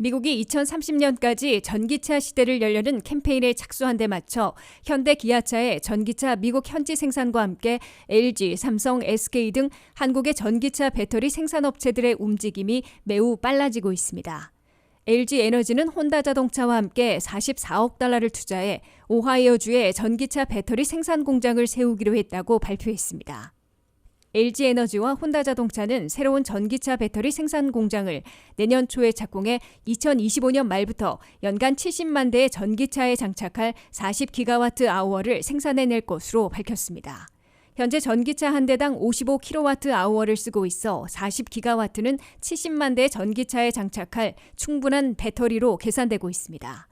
미국이 2030년까지 전기차 시대를 열려는 캠페인에 착수한 데 맞춰 현대 기아차의 전기차 미국 현지 생산과 함께 LG, 삼성, SK 등 한국의 전기차 배터리 생산업체들의 움직임이 매우 빨라지고 있습니다. LG 에너지는 혼다 자동차와 함께 44억 달러를 투자해 오하이오주에 전기차 배터리 생산 공장을 세우기로 했다고 발표했습니다. LG 에너지와 혼다 자동차는 새로운 전기차 배터리 생산 공장을 내년 초에 착공해 2025년 말부터 연간 70만 대의 전기차에 장착할 40기가와트 아워를 생산해낼 것으로 밝혔습니다. 현재 전기차 한 대당 55kW 아워를 쓰고 있어 40기가와트는 70만 대 전기차에 장착할 충분한 배터리로 계산되고 있습니다.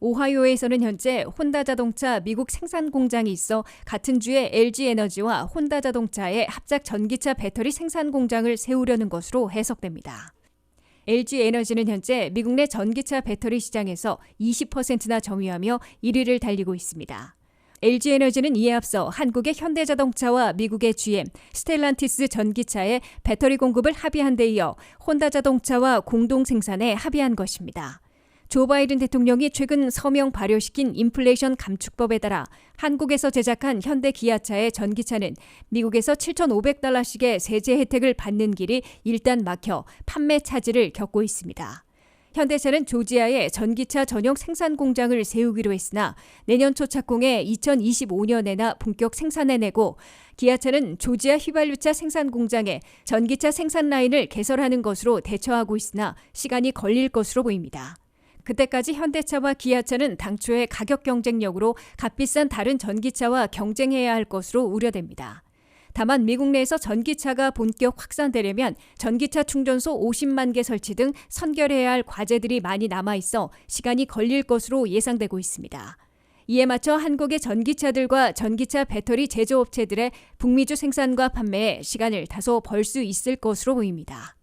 오하이오에서는 현재 혼다 자동차 미국 생산 공장이 있어 같은 주에 LG 에너지와 혼다 자동차의 합작 전기차 배터리 생산 공장을 세우려는 것으로 해석됩니다. LG 에너지는 현재 미국 내 전기차 배터리 시장에서 20%나 점유하며 1위를 달리고 있습니다. LG 에너지는 이에 앞서 한국의 현대자동차와 미국의 GM, 스텔란티스 전기차의 배터리 공급을 합의한 데 이어 혼다 자동차와 공동 생산에 합의한 것입니다. 조 바이든 대통령이 최근 서명 발효시킨 인플레이션 감축법에 따라 한국에서 제작한 현대 기아차의 전기차는 미국에서 7,500달러씩의 세제 혜택을 받는 길이 일단 막혀 판매 차질을 겪고 있습니다. 현대차는 조지아에 전기차 전용 생산 공장을 세우기로 했으나 내년 초 착공해 2025년에나 본격 생산해내고 기아차는 조지아 휘발유차 생산 공장에 전기차 생산 라인을 개설하는 것으로 대처하고 있으나 시간이 걸릴 것으로 보입니다. 그때까지 현대차와 기아차는 당초의 가격 경쟁력으로 값비싼 다른 전기차와 경쟁해야 할 것으로 우려됩니다. 다만 미국 내에서 전기차가 본격 확산되려면 전기차 충전소 50만 개 설치 등 선결해야 할 과제들이 많이 남아 있어 시간이 걸릴 것으로 예상되고 있습니다. 이에 맞춰 한국의 전기차들과 전기차 배터리 제조업체들의 북미주 생산과 판매에 시간을 다소 벌 수 있을 것으로 보입니다.